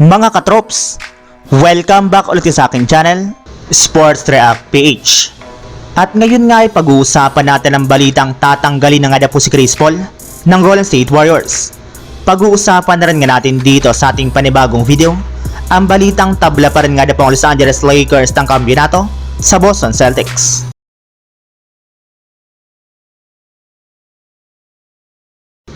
Mga katrops, welcome back ulit sa aking channel, Sports React PH. At ngayon nga ay pag-uusapan natin ang balitang tatanggalin na nga po si Chris Paul ng Golden State Warriors. Pag-uusapan na rin nga natin dito sa ating panibagong video, ang balitang tabla pa rin nga na po ang Los Angeles Lakers ng kampiyonato sa Boston Celtics.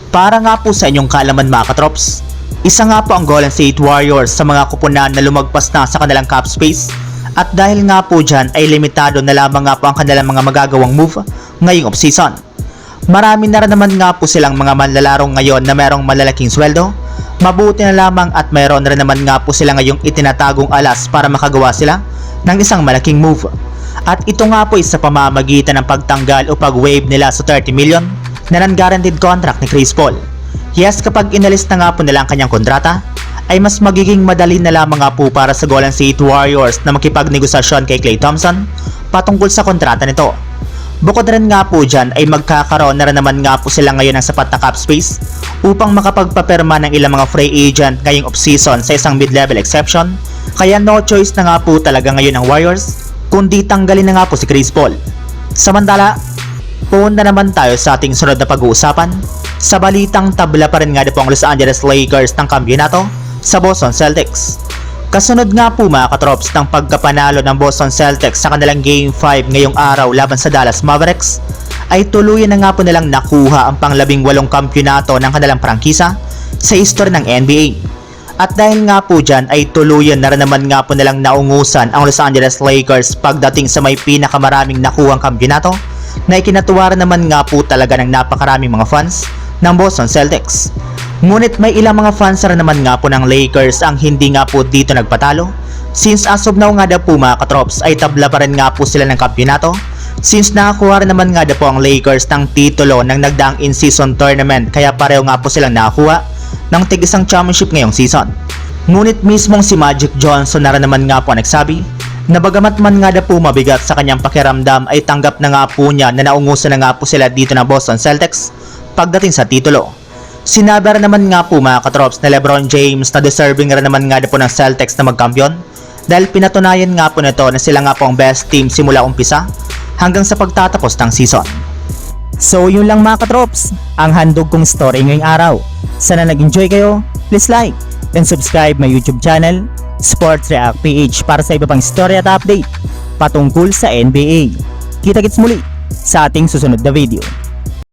Para nga po sa inyong kaalaman mga katrops, isa nga po ang Golden State Warriors sa mga kupunan na lumagpas na sa kanilang cap space at dahil nga po dyan ay limitado na lamang nga po ang kanilang mga magagawang move ngayong offseason. Marami na rin naman nga po silang mga manlalarong ngayon na merong malalaking sweldo, mabuti na lamang at mayroon rin naman nga po sila ngayong itinatagong alas para makagawa sila ng isang malaking move. At ito nga po isa pamamagitan ng pagtanggal o pag-waive nila sa 30 million na non-guaranteed contract ni Chris Paul. Yes, kapag inalis na nga po nila ang kanyang kontrata, ay mas magiging madali na lamang nga po para sa Golden State Warriors na makipagnegosasyon kay Klay Thompson patungkol sa kontrata nito. Bukod rin nga po dyan ay magkakaroon na rin naman nga po sila ngayon ng sapat na cap space upang makapagpaperma ng ilang mga free agent ngayong offseason sa isang mid-level exception kaya no choice na nga po talaga ngayon ng Warriors kundi tanggalin na nga po si Chris Paul. Samantala, Punta naman tayo sa ating sunod na pag-uusapan. Sa balitang tabla pa rin nga po ang Los Angeles Lakers ng kampiyonato sa Boston Celtics. Kasunod nga po mga katrops ng pagkapanalo ng Boston Celtics sa kanilang Game 5 ngayong araw laban sa Dallas Mavericks, ay tuluyan na nga po nilang nakuha ang panglabing walong kampyonato ng kanilang prangkisa sa history ng NBA. At dahil nga po dyan ay tuluyan na rin naman nga po nilang naungusan ang Los Angeles Lakers pagdating sa may pinakamaraming nakuhang kampyonato na ikinatuwa naman nga po talaga ng napakaraming mga fans ng Boston Celtics. Ngunit may ilang mga fans rin naman nga po ng Lakers ang hindi nga po dito nagpatalo since as of now nga daw po mga katrops ay tabla pa rin nga po sila ng kampyonato since nakakuha rin naman nga daw po ang Lakers ng titulo ng nagdaang in-season tournament kaya pareho nga po silang nakakuha ng tig-isang championship ngayong season. Ngunit mismong si Magic Johnson na rin naman nga po nagsabi na bagamat man nga na po mabigat sa kanyang pakiramdam ay tanggap na nga po niya na naungusan na nga po sila dito ng Boston Celtics pagdating sa titulo. Sinabi rin naman nga po mga katrops na Lebron James na deserving rin naman nga na po ng Celtics na magkampiyon dahil pinatunayan nga po nito na sila nga po ang best team simula umpisa hanggang sa pagtatapos ng season. So yun lang mga katrops, ang handog kong story ngayong araw. Sana nag-enjoy kayo, please like and subscribe my YouTube channel, Sports React PH para sa iba pang story at update patungkol sa NBA. Kita-kits muli sa ating susunod na video.